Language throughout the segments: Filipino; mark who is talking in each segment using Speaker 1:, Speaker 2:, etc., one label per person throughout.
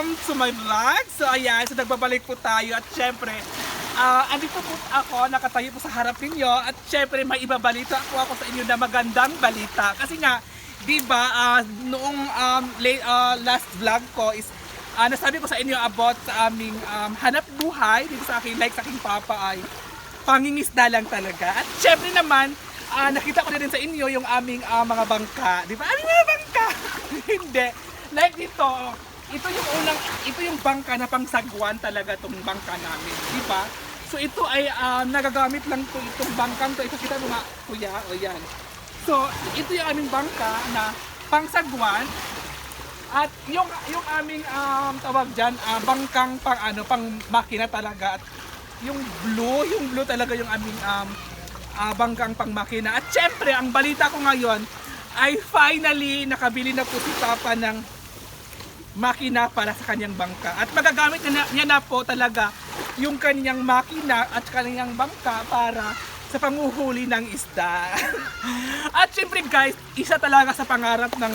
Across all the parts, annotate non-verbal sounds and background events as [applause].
Speaker 1: welcome to my vlog. So ayan, so nagbabalik po tayo at syempre, ah andito po ako, nakatayo po sa harap ninyo at syempre may ibabalita po ako sa inyo na magandang balita. Kasi nga, di ba, ah, noong um, late, ah, last vlog ko is ah, nasabi ko sa inyo about sa aming um, hanap buhay dito sa aking, like sa aking papa ay pangingisda lang talaga. At syempre naman, ah, nakita ko na rin sa inyo yung aming ah, mga bangka. Di ba? Aming mga bangka! [laughs] Hindi. Like dito, oh, ito yung unang, ito yung bangka na pangsagwan talaga tong bangka namin. Di ba? So ito ay ah, nagagamit lang to itong bangkang to. Ipakita mo nga, kuya. O yan. So, ito yung aming bangka na pangsagwan. At yung yung aming um, tawag diyan, bangkang pang ano, pang makina talaga at yung blue, yung blue talaga yung aming um, ah, bangkang pang makina. At syempre, ang balita ko ngayon ay finally nakabili na po si Papa ng makina para sa kanyang bangka. At magagamit na, niya na po talaga yung kanyang makina at kanyang bangka para sa panguhuli ng isda. [laughs] at syempre guys, isa talaga sa pangarap ng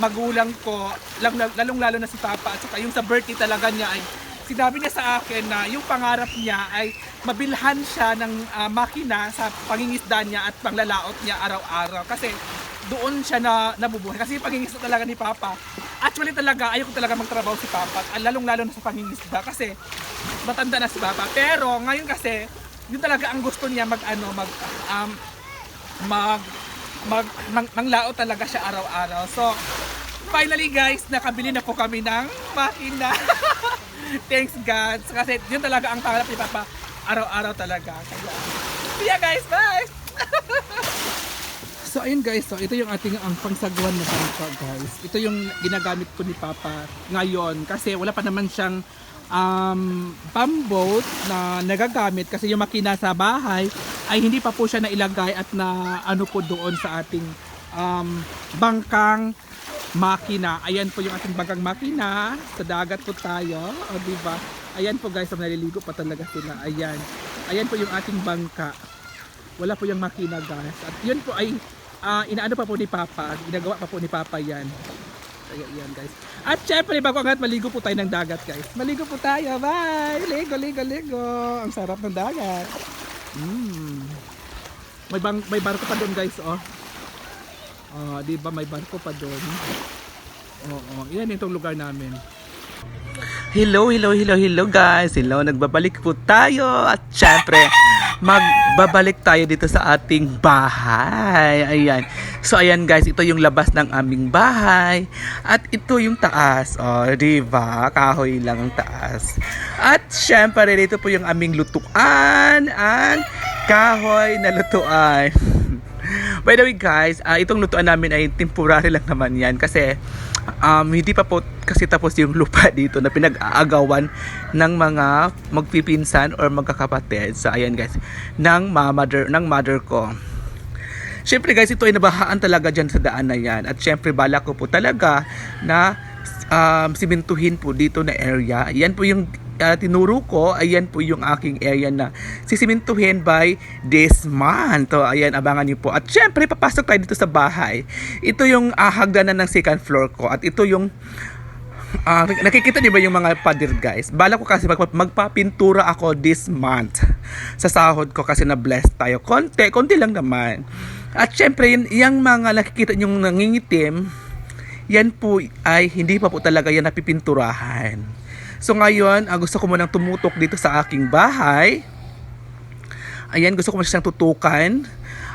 Speaker 1: magulang ko, lalong lalo na si Papa at saka yung sa birthday talaga niya ay sinabi niya sa akin na yung pangarap niya ay mabilhan siya ng ah, makina sa pangingisda niya at panglalaot niya araw-araw kasi doon siya na nabubuhay kasi pangingisda talaga ni Papa actually talaga ayoko talaga magtrabaho si Papa at lalong lalo na sa pangingisda kasi matanda na si Papa. Pero ngayon kasi yun talaga ang gusto niya mag ano mag um, mag mag mang, manglao talaga siya araw-araw. So finally guys nakabili na po kami ng makina [laughs] thanks God. Kasi yun talaga ang pangarap ni Papa araw-araw talaga. Kaya ya guys bye [laughs] So ayun guys, so ito yung ating ang pangsagwan na bangka guys. Ito yung ginagamit ko ni Papa ngayon kasi wala pa naman siyang um, pamboat na nagagamit kasi yung makina sa bahay ay hindi pa po siya nailagay at na ano po doon sa ating um, bangkang makina. Ayan po yung ating bangkang makina. Sa dagat po tayo. O di ba? Ayan po guys, naliligo pa talaga sila. Ayan. Ayan po yung ating bangka wala po yung makina guys at yun po ay ah, inaano pa po ni Papa ginagawa pa po ni Papa yan. Kaya yan guys. At syempre bago agad maligo po tayo ng dagat guys. Maligo po tayo. Bye! Ligo ligo ligo. Ang sarap ng dagat. Mm. may, bang, may barko pa doon guys oh. Oh di ba? May barko pa doon. Oo oh, yan itong lugar namin. Hello, hello, hello, hello guys. Hello, nagbabalik po tayo. At syempre magbabalik tayo dito sa ating bahay. Ayan. So ayan guys, ito yung labas ng aming bahay at ito yung taas. Oh, di ba? Kahoy lang ang taas. At syempre dito po yung aming lutuan and kahoy na lutuan. [laughs] By the way guys, ah, itong lutuan namin ay temporary lang naman yan kasi um, hindi pa po kasi tapos yung lupa [laughs] dito na pinag-aagawan ng mga magpipinsan or magkakapatid. So ayan guys, ng mother ng mother ko. Siyempre guys, ito ay nabahaan talaga dyan sa daan na yan. At syempre bala ko po talaga na um, simentuhin po dito na area. Yan po yung uh, tinuro ko. Ayan po yung aking area na sisimentuhin by this month. So, ayan, abangan niyo po. At syempre, papasok tayo dito sa bahay. Ito yung uh, hagdanan ng second floor ko. At ito yung Ah, nakikita niyo ba yung mga pader guys? Bala ko kasi magpa- magpapintura ako this month sa sahod ko kasi na blessed tayo. Konti, konti lang naman. At syempre, yun, yung mga nakikita yung nangingitim, yan po ay hindi pa po talaga yan napipinturahan. So ngayon, ah, gusto ko munang tumutok dito sa aking bahay. Ayan, gusto ko muna siyang tutukan.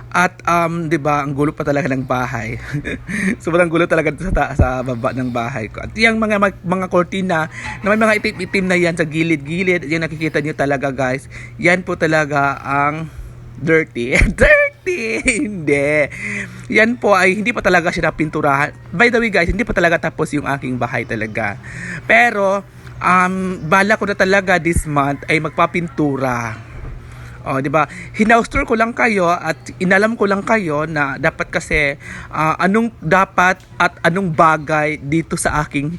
Speaker 1: At um, 'di ba, ang gulo pa talaga ng bahay. [laughs] Sobrang gulo talaga sa ta- sa baba ng bahay ko. At yung mga mga, kortina na may mga itim-itim na yan sa gilid-gilid, yan nakikita niyo talaga guys. Yan po talaga ang dirty. [laughs] dirty! hindi. Yan po ay hindi pa talaga siya napinturahan. By the way guys, hindi pa talaga tapos yung aking bahay talaga. Pero um, bala ko na talaga this month ay magpapintura. Oh, 'di ba? Hinaustor ko lang kayo at inalam ko lang kayo na dapat kasi ah, anong dapat at anong bagay dito sa aking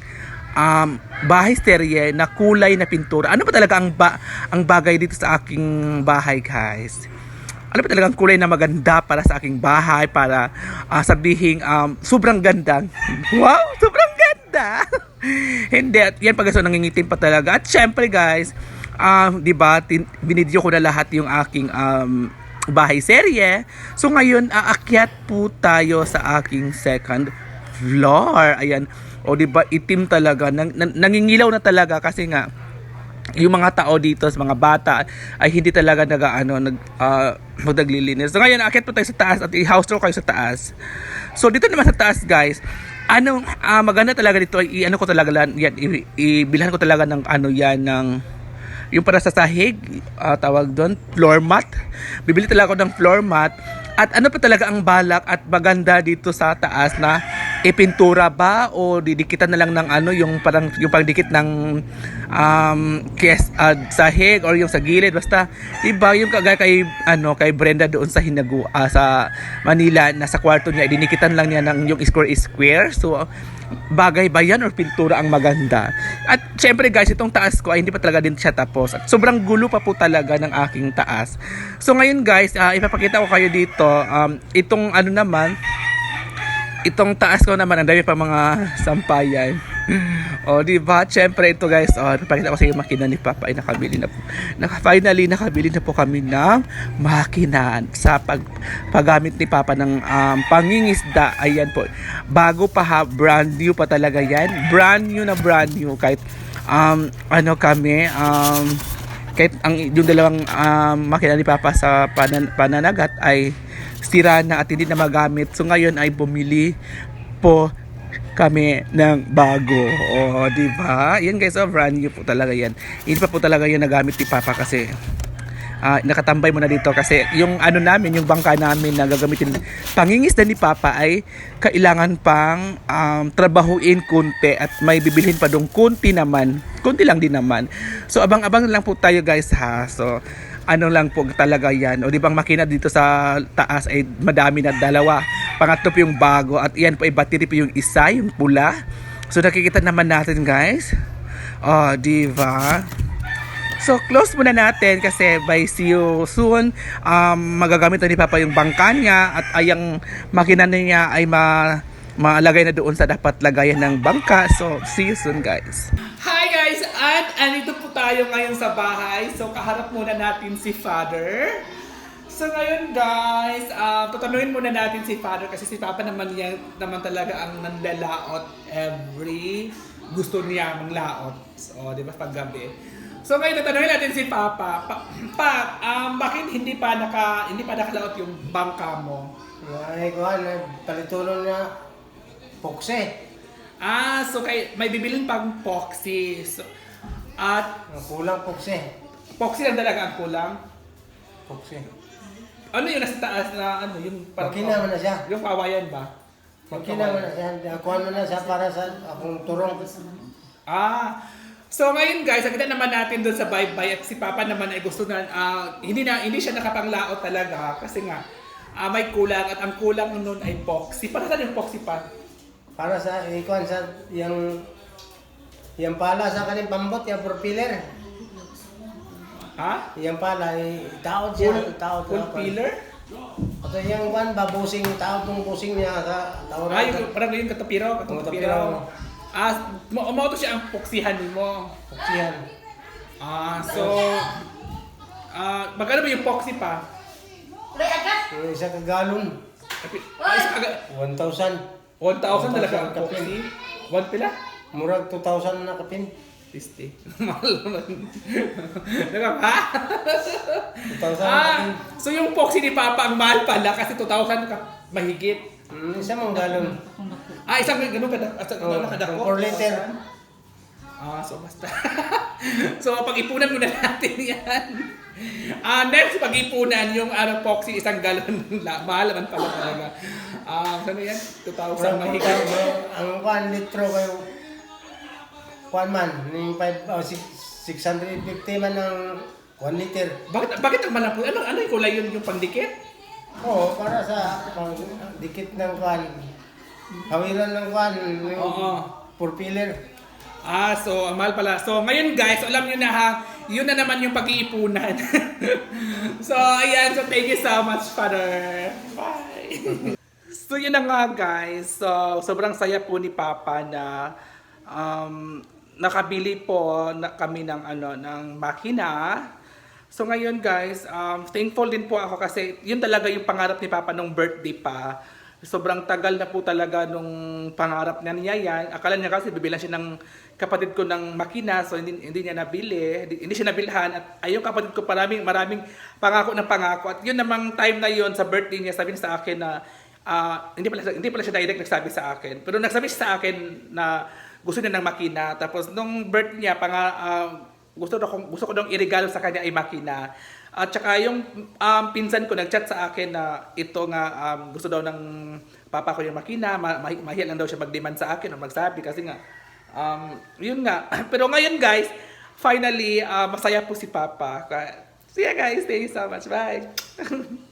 Speaker 1: um, bahay sterye na kulay na pintura. Ano ba talaga ang ba ang bagay dito sa aking bahay, guys? Ano ba talaga ang kulay na maganda para sa aking bahay para ah, sabihin um, sobrang ganda. [laughs] wow, sobrang ganda. [laughs] Hindi, yan pag so nangingitim pa talaga. At syempre guys, um, di ba, binidyo ko na lahat yung aking um, bahay serye. So ngayon, aakyat po tayo sa aking second floor. Ayan. O di ba, itim talaga. Nang, nang- nangingilaw na talaga kasi nga, yung mga tao dito, mga bata, ay hindi talaga nag, ano, nag, uh, naglilinis. So ngayon, akit po tayo sa taas at i-house tour kayo sa taas. So dito naman sa taas, guys, ano, ah, maganda talaga dito i- ano ko talaga yan, i- ibilhan ko talaga ng ano yan, ng yung para sa sahig, ah, tawag doon, floor mat. Bibili talaga ako ng floor mat. At ano pa talaga ang balak at maganda dito sa taas na ipintura ba o didikitan na lang ng ano yung parang yung pagdikit ng um kes ah, sahig or yung sa gilid? Basta iba yung kagaya kay ano kay Brenda doon sa Hinagu ah, sa Manila na sa kwarto niya idinikitan lang niya ng yung square is square. So bagay ba yan or pintura ang maganda? At syempre guys itong taas ko ay hindi pa talaga din siya tapos. At sobrang gulo pa po talaga ng aking taas. So ngayon guys ah, ipapakita ko kayo dito um, itong ano naman itong taas ko naman, ang dami pa mga sampayan. o, di ba? Siyempre, ito guys, oh, napakita ko sa iyo makina ni Papa ay nakabili na po. Naka, finally, nakabili na po kami ng makina sa pag, paggamit ni Papa ng um, pangingisda. Ayan po. Bago pa ha, brand new pa talaga yan. Brand new na brand new. Kahit, um, ano kami, um, kahit ang yung dalawang um, makina ni Papa sa panan, pananagat ay sira na at hindi na magamit. So ngayon ay bumili po kami ng bago. O, di ba? Yan guys, oh, brand new po talaga yan. Hindi pa po talaga yan nagamit ni Papa kasi ah, nakatambay muna dito kasi yung ano namin, yung bangka namin na gagamitin pangingisda ni Papa ay kailangan pang um, trabahuin kunti at may bibilhin pa dong kunti naman. Kunti lang din naman. So abang-abang lang po tayo guys ha. So ano lang po talaga yan. O di bang makina dito sa taas ay madami na dalawa. Pangatlo po yung bago at yan po ay battery po yung isa, yung pula. So nakikita naman natin guys. Oh, di ba? So, close muna natin kasi by see you soon. Um, magagamit na ni Papa yung bangka niya at ayang makina niya ay ma malagay na doon sa dapat lagayan ng bangka. So, see you soon guys. Hi guys! At andito po tayo ngayon sa bahay. So, kaharap muna natin si Father. So ngayon guys, uh, tatanungin muna natin si Father kasi si Papa naman yan naman talaga ang nanlalaot every gusto niya manglaot. So, di ba pag gabi. So ngayon tatanungin natin si Papa. Pa, pa um, bakit hindi pa naka hindi pa nakalaot yung bangka mo?
Speaker 2: Ay, kuhan, palitulo na pokse.
Speaker 1: Ah, so kay may bibilin pang poxy. So, at
Speaker 2: Ang Kulang pokse.
Speaker 1: poxy lang talaga ang kulang.
Speaker 2: Pokse.
Speaker 1: Ano yung nasa taas na ano yung
Speaker 2: Magkina mo na siya.
Speaker 1: Yung kawayan ba?
Speaker 2: Magkina mo na siya. Kuhan mo na siya para sa akong turong.
Speaker 1: Ah, so ngayon guys, nakita naman natin doon sa bye-bye at si Papa naman ay gusto na, ah, hindi na hindi siya nakapanglaot talaga kasi nga ah, may kulang at ang kulang noon ay poxy. Para saan yung poxy pa?
Speaker 2: Para sa, ikuhan sa, yung, yung pala sa kaning pambot, yung propeller.
Speaker 1: Ha?
Speaker 2: Yung pala, eh, taot siya.
Speaker 1: Full,
Speaker 2: Taot
Speaker 1: full pillar?
Speaker 2: Ito yung kuhan, babusing, taot yung busing niya sa taon.
Speaker 1: Ah, yung, parang yung katapiro,
Speaker 2: Yung
Speaker 1: katapiro. Ah, mo mo to siya ang poksihan mo.
Speaker 2: Poksihan.
Speaker 1: Ah, so ah, magkano ba yung poxy pa?
Speaker 2: Yung isa kagalon.
Speaker 1: Ah, isa kaga
Speaker 2: 1,000.
Speaker 1: 1,000 talaga ang
Speaker 2: 1,000
Speaker 1: poxy. One pila?
Speaker 2: Murag 2,000 na kapin.
Speaker 1: 50. [laughs] Mahal naman. Naga, ha?
Speaker 2: 2,000 na
Speaker 1: Ah, so yung poxy ni Papa ang mahal pala kasi 2,000 ka mahigit.
Speaker 2: Mm, isa mong galon.
Speaker 1: Ah, isang ganun kada, asa
Speaker 2: Oh,
Speaker 1: oh, kadako.
Speaker 2: 4 liter.
Speaker 1: Ah, so basta. [laughs] so pag-ipunan muna natin 'yan. Ah, next pag-ipunan yung ano poxy isang galon la, mahal naman pala talaga. Ah, ano 'yan? 2,000
Speaker 2: Murag
Speaker 1: mahigit.
Speaker 2: Ang 1 litro kayo. 1 man. Yung 5, oh, six- 650 man ng 1 liter.
Speaker 1: Bakit bakit ang malapot? Ano ano yung kulay yun yung pandikit?
Speaker 2: Oo, para sa pang dikit ng kwan. Hawiran ng kwan.
Speaker 1: Oo.
Speaker 2: Yung propeller.
Speaker 1: Ah, so ang mahal pala. So ngayon guys, alam niyo na ha, yun na naman yung pag-iipunan. [laughs] so ayan, so thank you so much, Father. Bye. [laughs] so yun na nga guys. So sobrang saya po ni Papa na um, nakabili po na kami ng ano ng makina. So ngayon guys, um, thankful din po ako kasi yun talaga yung pangarap ni Papa nung birthday pa. Sobrang tagal na po talaga nung pangarap niya niya yan. Akala niya kasi bibilan siya ng kapatid ko ng makina, so hindi, hindi niya nabili, hindi, hindi siya nabilhan. At ayun kapatid ko maraming, maraming pangako ng pangako. At yun namang time na yun sa birthday niya, sabi niya sa akin na ah, hindi pala hindi pala siya direct nagsabi sa akin. Pero nagsabi siya sa akin na gusto niya ng makina. Tapos nung birthday niya, panga, ah, gusto ko gusto ko dong iregalo sa kanya ay makina. At saka yung um, pinsan ko nagchat sa akin na ito nga um, gusto daw ng papa ko yung makina, ma- mahi- mahiya lang daw siya mag-demand sa akin o magsabi kasi nga um, yun nga. [clears throat] Pero ngayon guys, finally uh, masaya po si papa. See ya guys, thank you so much. Bye. [laughs]